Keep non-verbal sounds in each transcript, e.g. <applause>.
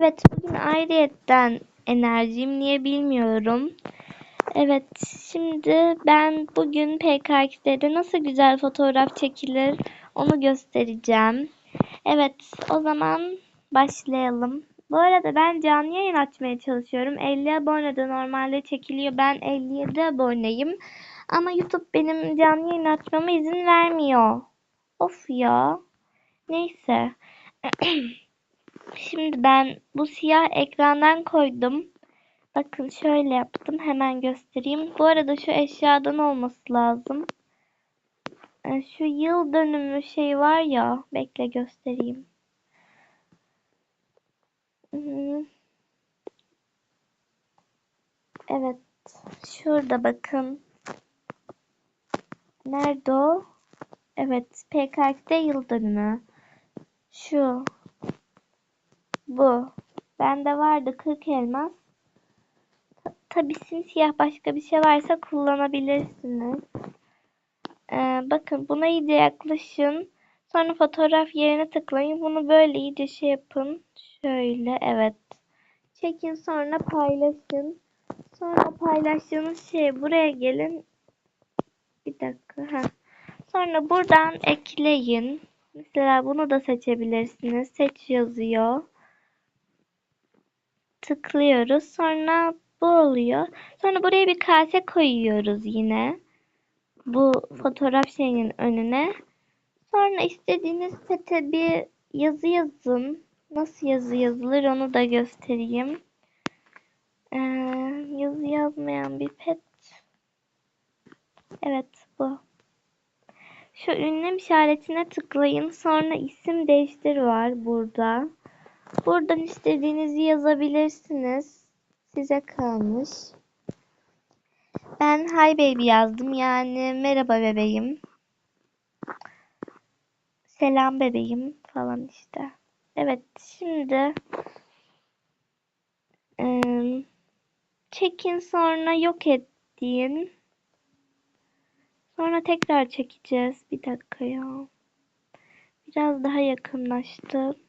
Evet bugün ayrıyetten enerjim niye bilmiyorum. Evet şimdi ben bugün PKX'de nasıl güzel fotoğraf çekilir onu göstereceğim. Evet o zaman başlayalım. Bu arada ben canlı yayın açmaya çalışıyorum. 50 abone de normalde çekiliyor. Ben 57 aboneyim. Ama YouTube benim canlı yayın açmama izin vermiyor. Of ya. Neyse. <clears throat> Şimdi ben bu siyah ekrandan koydum. Bakın şöyle yaptım. Hemen göstereyim. Bu arada şu eşyadan olması lazım. Ee, Şu yıl dönümü şey var ya. Bekle göstereyim. Hmm. Evet. Şurada bakın. Nerede o? Evet. PKX'de yıl dönümü. Şu. Bu. Bende vardı 40 elmas. Ta Tabi simsiyah başka bir şey varsa kullanabilirsiniz. Ee, bakın buna iyice yaklaşın. Sonra fotoğraf yerine tıklayın. Bunu böyle iyice şey yapın. Şöyle evet. Çekin sonra paylaşın. Sonra paylaştığınız şey buraya gelin. Bir dakika. Heh. Sonra buradan ekleyin. Mesela bunu da seçebilirsiniz. Seç yazıyor tıklıyoruz. Sonra bu oluyor. Sonra buraya bir kase koyuyoruz yine. Bu fotoğraf şeyinin önüne. Sonra istediğiniz sete bir yazı yazın. Nasıl yazı yazılır onu da göstereyim. Ee, yazı yazmayan bir pet. Evet bu. Şu ünlem işaretine tıklayın. Sonra isim değiştir var burada. Buradan istediğinizi yazabilirsiniz. Size kalmış. Ben hi baby yazdım. Yani merhaba bebeğim. Selam bebeğim falan işte. Evet şimdi çekin sonra yok et deyin. Sonra tekrar çekeceğiz. Bir dakika ya. Biraz daha yakınlaştı.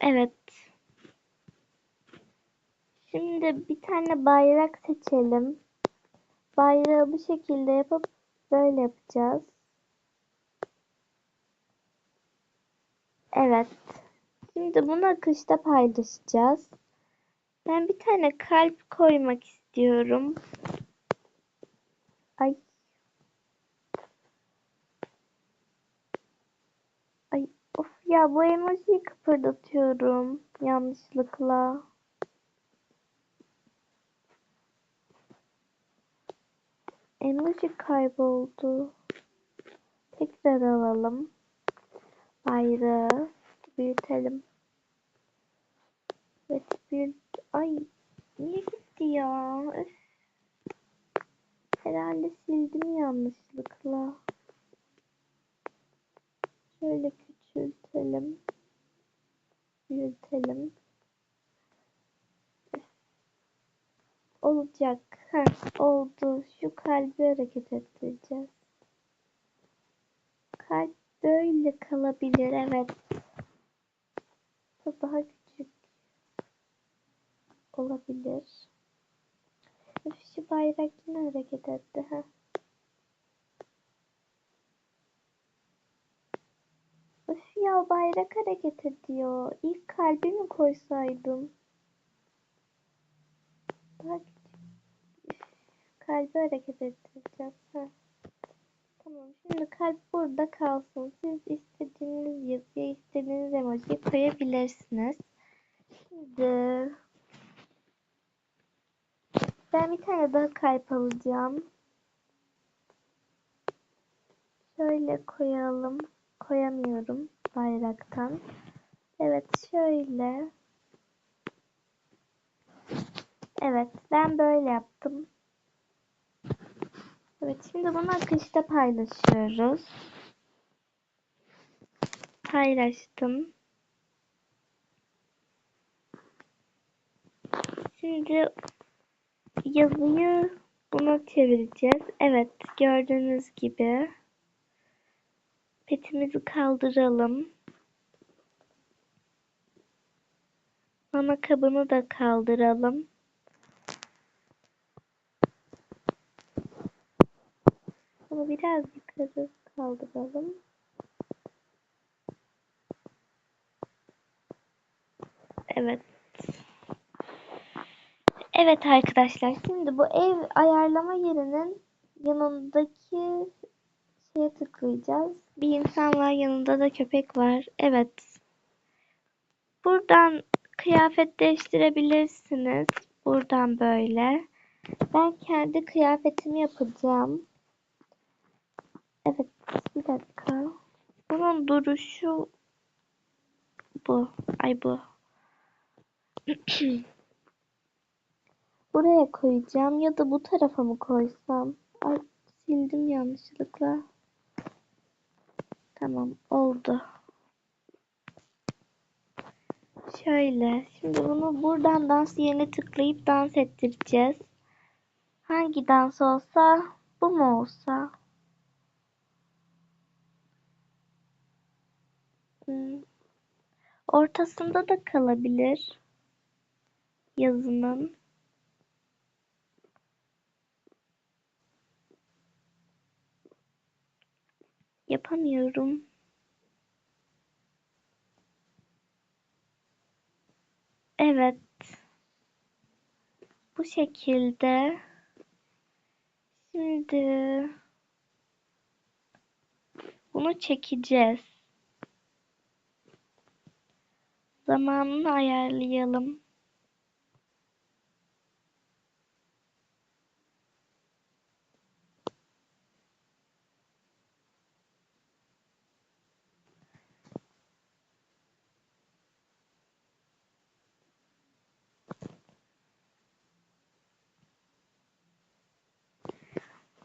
Evet. Şimdi bir tane bayrak seçelim. Bayrağı bu şekilde yapıp böyle yapacağız. Evet. Şimdi bunu akışta paylaşacağız. Ben bir tane kalp koymak istiyorum. Ay of ya bu emojiyi kıpırdatıyorum yanlışlıkla. Emoji kayboldu. Tekrar alalım. Bayrağı büyütelim. Evet büyüt. Ay niye gitti ya? Öf. Herhalde sildim yanlışlıkla. Şöyle küçültelim. Büyütelim. Olacak. Heh, oldu. Şu kalbi hareket ettireceğiz. Kalp böyle kalabilir. Evet. Daha küçük olabilir. Şu bayrak yine hareket etti. Heh. Ya bayrak hareket ediyor. İlk kalbi mi koysaydım? Üf, Kalbi hareket ettireceğiz. Heh. Tamam şimdi kalp burada kalsın. Siz istediğiniz yazıya istediğiniz emojiyi koyabilirsiniz. Şimdi ben bir tane daha kalp alacağım. Şöyle koyalım. Koyamıyorum bayraktan. Evet şöyle. Evet ben böyle yaptım. Evet şimdi bunu akışta paylaşıyoruz. Paylaştım. Şimdi yazıyı buna çevireceğiz. Evet gördüğünüz gibi. Petimizi kaldıralım. Mama kabını da kaldıralım. Bunu biraz yukarı kaldıralım. Evet. Evet arkadaşlar şimdi bu ev ayarlama yerinin yanındaki şeye tıklayacağız. Bir insan var yanında da köpek var. Evet. Buradan kıyafet değiştirebilirsiniz. Buradan böyle. Ben kendi kıyafetimi yapacağım. Evet bir dakika. Bunun duruşu bu. Ay bu. <clears throat> Buraya koyacağım ya da bu tarafa mı koysam? Ay sildim yanlışlıkla. Tamam oldu. Şöyle. Şimdi bunu buradan dans yerine tıklayıp dans ettireceğiz. Hangi dans olsa bu mu olsa? Hmm. Ortasında da kalabilir. Yazının. Yapamıyorum. Evet. Bu şekilde. Şimdi bunu çekeceğiz. Zamanını ayarlayalım.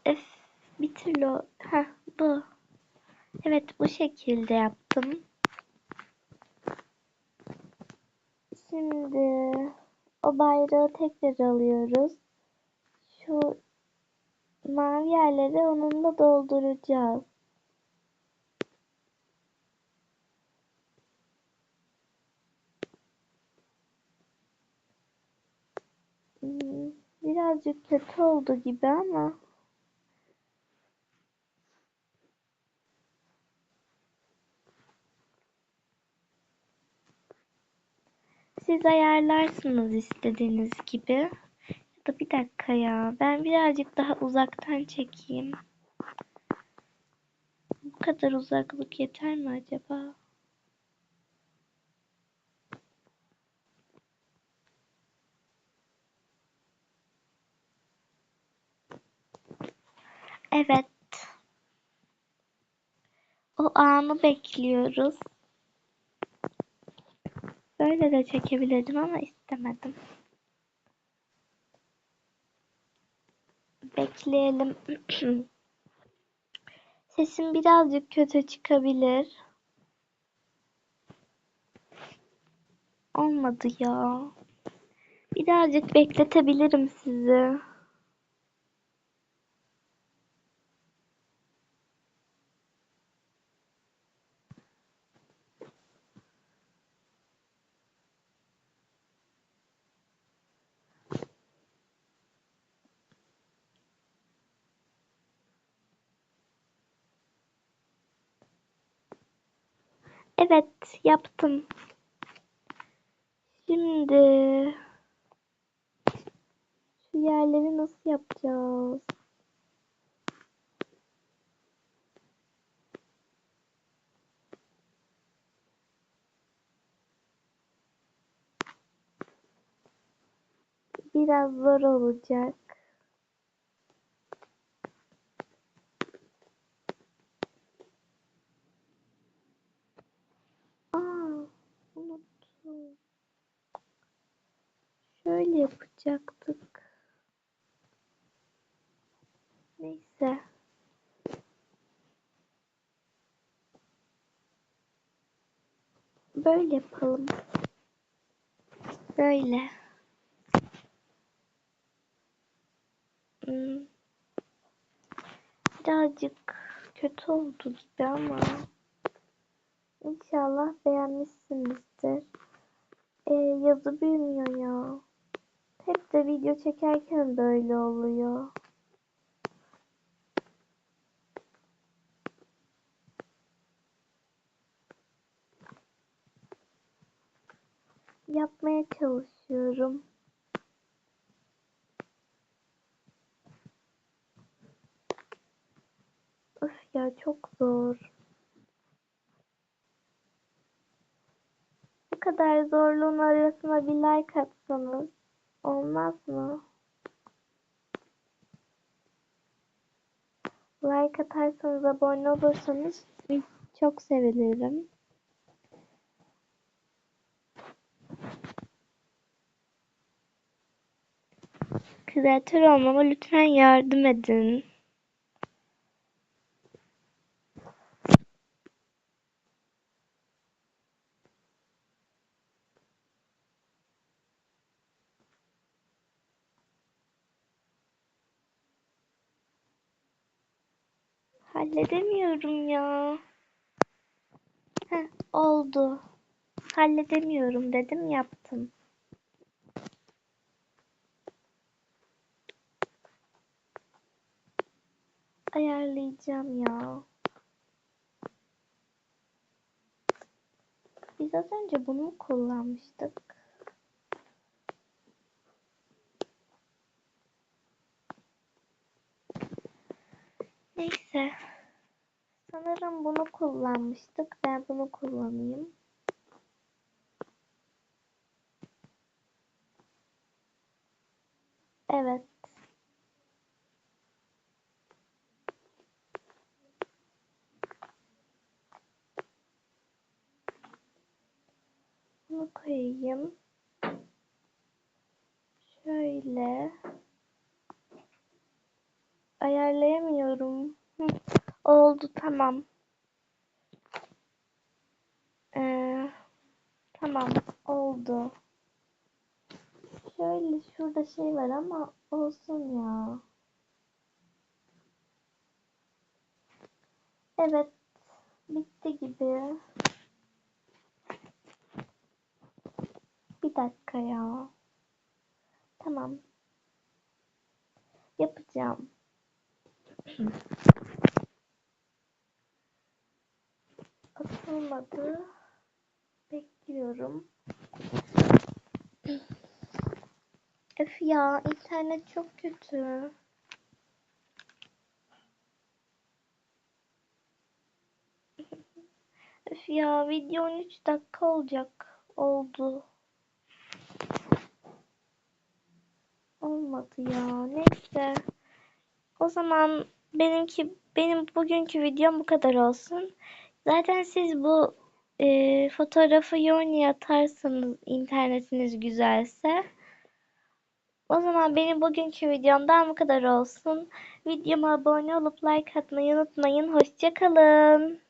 Öf, bir türlü Heh, bu. Evet bu şekilde yaptım. Şimdi o bayrağı tekrar alıyoruz. Şu mavi yerleri onunla dolduracağız. Hmm, Birazcık kötü oldu gibi ama siz ayarlarsınız istediğiniz gibi. Ya da bir dakika ya. Ben birazcık daha uzaktan çekeyim. Bu kadar uzaklık yeter mi acaba? Evet. O anı bekliyoruz. Böyle de çekebilirdim ama istemedim. Bekleyelim. <clears throat> Sesim birazcık kötü çıkabilir. Olmadı ya. Birazcık bekletebilirim sizi. Evet, yaptım. Şimdi şu yerleri nasıl yapacağız? Biraz zor olacak. Aa, unuttum. Şöyle yapacaktık. Neyse. Böyle yapalım. Böyle. Hmm. Birazcık kötü oldu gibi ama. İnşallah beğenmişsinizdir. Ee, yazı büyümüyor ya. Hep de video çekerken böyle oluyor. Yapmaya çalışıyorum. Öf ya çok zor. Bu kadar zorluğun arasına bir like atsanız olmaz mı? Like atarsanız, abone olursanız çok sevinirim. Kreatör olmama lütfen yardım edin. Halledemiyorum ya. Heh, oldu. Halledemiyorum dedim yaptım. Ayarlayacağım ya. Biz az önce bunu kullanmıştık? Neyse. Sanırım bunu kullanmıştık. Ben bunu kullanayım. Evet. Bunu koyayım. Şöyle. Ayarlayamıyorum. Hı, oldu tamam. Ee, tamam oldu. Şöyle şurada şey var ama olsun ya. Evet bitti gibi. Dakika ya. Tamam. Yapacağım. Atılmadı. Bekliyorum. Öf ya internet çok kötü. Öf ya video 13 dakika olacak. Oldu. Olmadı ya. Neyse. O zaman benimki benim bugünkü videom bu kadar olsun. Zaten siz bu e, fotoğrafı Yoni atarsanız internetiniz güzelse o zaman benim bugünkü videomdan bu kadar olsun. Videoma abone olup like atmayı unutmayın. Hoşçakalın.